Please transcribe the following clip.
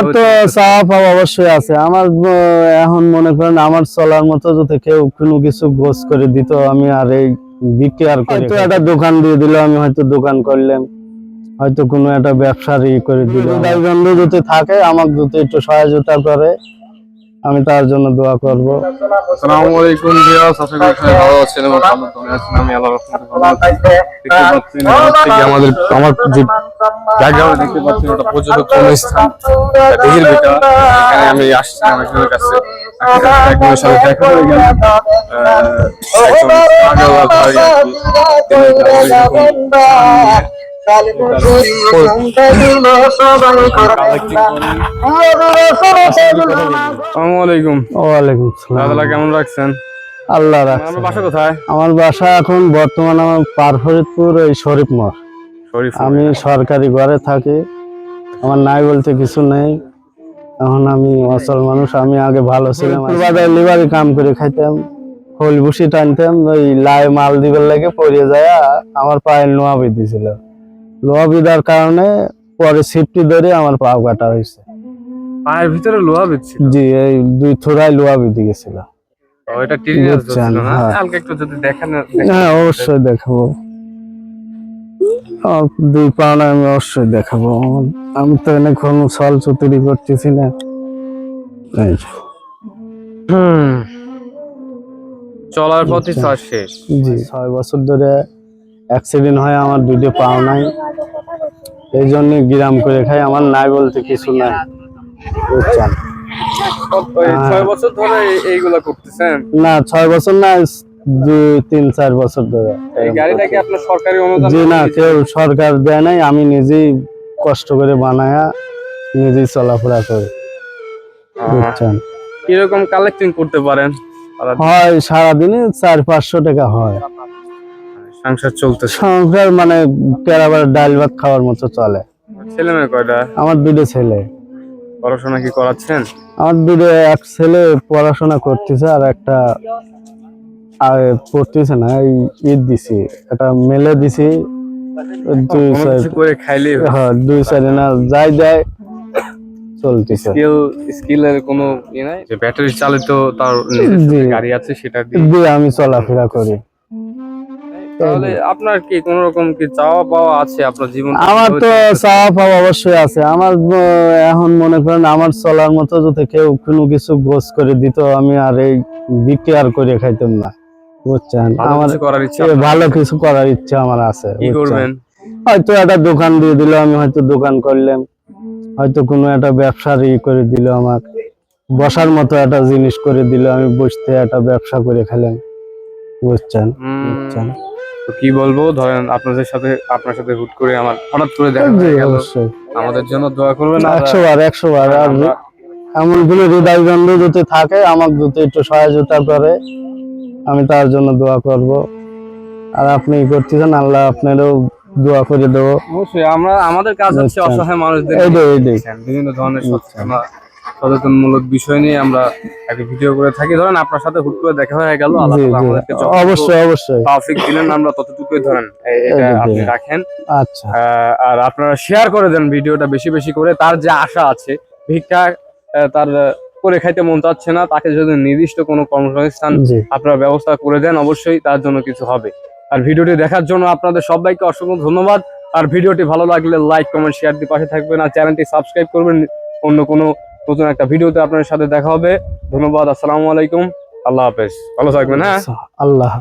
আমার তো চাওয়া পাওয়া অবশ্যই আছে। আমার এখন মনে করেন আমার চলার মতো যদি কেউ কোনো কিছু গোছ করে দিত আমি আর এই বিক্রি আর হয়তো একটা দোকান দিয়ে দিল আমি হয়তো দোকান করলাম। হয়তো কোনো একটা ব্যবসার ই করে দিল। বন্ধু যদি থাকে আমাকে যদি একটু সহায়তা করে। আমি তার জন্য দোয়া করব। আসসালামু আলাইকুম ভিউয়ার্স, আশা করি ভালো আছেন এবং ভালো আছেন আমি আল্লাহর রহমতে ভালো আছি। আমাদের আমার যে ব্যাকগ্রাউন্ডে দেখতে পাচ্ছেন, ওটা পর্যটক স্থান দিঘির ভিটা এখানে আমি আসছি একজনের কাছে। একজনের সাথে দেখা হয়ে গেল। একজন কি। তিনি কেমন রাখছেন? আল্লাহ আমার বাসা কোথায়? আমার বাসা এখন বর্তমান আমার পার ফরিদপুর এই শরীফ মোড়। আমি সরকারি ঘরে থাকি। আমার নাই বলতে কিছু নেই। এখন আমি অচল মানুষ। আমি আগে ভালো ছিলাম। বাজারে লিভারি কাম করে খাইতাম। খোল ভুসি টানতাম। ওই লাই মাল দিবার লাগে পড়ে যায় আমার পায়ে লোয়া বিধিছিল। লোয়া বিধার কারণে পরে সিফটি ধরে আমার পা কাটা হয়েছে। পায়ের ভিতরে লোহা বিচ্ছিল জি এই দুই থোড়ায় লোহা বিধি গেছিল। এটা টিরিনাস ছিল না? হ্যাঁ। হালকা একটু যদি দেখেন হ্যাঁ অবশ্যই দেখাবো। দুই পাওনা আমি অবশ্যই দেখাবো। আমি তো এনে কোনো ছল চুতুরি করতেছি না। হুম। চলার আচ্ছা। শেষ। জি। ছয় বছর ধরে অ্যাক্সিডেন্ট হয় আমার দুটো পাও নাই। এই জন্য গ্রাম করে খাই আমার নাই বলতে কিছু নাই। বুঝছেন। ছয় বছর ধরে এইগুলা করতেছেন? না ছয় বছর না দুই তিন চার বছর ধরে এই গাড়িটা কি আপনার সরকারি অনুদান জি না কেউ সরকার দেয় নাই আমি নিজেই কষ্ট করে বানায়া নিজেই চলাফেরা করি। বুঝছেন? কীরকম কালেক্টিং করতে পারেন? হয় সারাদিনে চার পাঁচশো টাকা হয়। সংসার চলতেছে? সংসার মানে কেরাবার ডাল ভাত খাওয়ার মতো চলে। ছেলে মেয়ে কয়টা? আমার দুটো ছেলে। পড়াশোনা কি করাচ্ছেন? আমার দুটো এক ছেলে পড়াশোনা করতেছে আর একটা আর পড়তেছে না এই ঈদ দিছি। একটা মেলে দিছি। দুই করে খাইলেই হ্যাঁ। দুই চার না যাই দেয় চলতেছে। স্কিল স্কিলের কোনো ই নাই? যে ব্যাটারি চালিত তার নিজস্ব গাড়ি আছে সেটা দিয়ে। দিয়ে আমি চলাফেরা করি। তাহলে আপনার কি কোন রকম কি চাওয়া পাওয়া আছে আপনার জীবন? আমার তো চাওয়া পাওয়া অবশ্যই আছে। আমার এখন মনে করেন আমার চলার মতো যদি কেউ কোনো কিছু গোছ করে দিত আমি আর এই বিক্রি আর করে খাইতাম না। বুঝছেন? ভালো আমার কিছু করার ইচ্ছা এ আপনার? ভালো কিছু করার ইচ্ছা আমার আছে কি করবেন? হয়তো একটা দোকান দিয়ে দিল আমি হয়তো দোকান করলাম। হয়তো কোনো একটা ব্যবসার ই করে দিল আমাকে। বসার মতো একটা জিনিস করে দিল আমি বসতে একটা ব্যবসা করে খেলাম। বুঝছেন? বুঝছেন? তো কি বলব? ধরেন আপনাদের সাথে আপনার সাথে হুট করে আমার হঠাৎ করে দেখা হয়ে গেল। আমাদের জন্য দোয়া করবেন একশো বার একশো বার আর এমন কোনো হৃদয় বন্ধু যদি থাকে আমাকে যদি একটু সহযোগিতা করে আমি তার জন্য দোয়া করব। আর আপনি করতেছেন আল্লাহ আপনারও দোয়া করে দেবো। অবশ্যই আমরা আমাদের কাজ হচ্ছে অসহায় মানুষদের বিভিন্ন ধরনের সচেতনতা। সচেতনমূলক বিষয় নিয়ে আমরা একটা ভিডিও করে থাকি। ধরেন আপনার সাথে হুট করে দেখা হয়ে গেল অবশ্যই অবশ্যই। দিলেন আমরা ততটুকুই ধরেন এটা আপনি রাখেন। আচ্ছা। আর আপনারা শেয়ার করে দেন ভিডিওটা বেশি বেশি করে। তার যে আশা আছে ভিক্ষা তার করে খাইতে মন চাচ্ছে না তাকে যদি নির্দিষ্ট কোনো কর্মসংস্থান আপনারা ব্যবস্থা করে দেন অবশ্যই তার জন্য কিছু হবে। আর ভিডিওটি দেখার জন্য আপনাদের সবাইকে অসংখ্য ধন্যবাদ। আর ভিডিওটি ভালো লাগলে লাইক কমেন্ট শেয়ার দিয়ে পাশে থাকবেন। আর চ্যানেলটি সাবস্ক্রাইব করবেন অন্য কোনো নতুন একটা ভিডিওতে আপনার সাথে দেখা হবে। ধন্যবাদ, আসসালামু আলাইকুম। আল্লাহ হাফেজ। ভালো থাকবেন হ্যাঁ? আল্লাহ।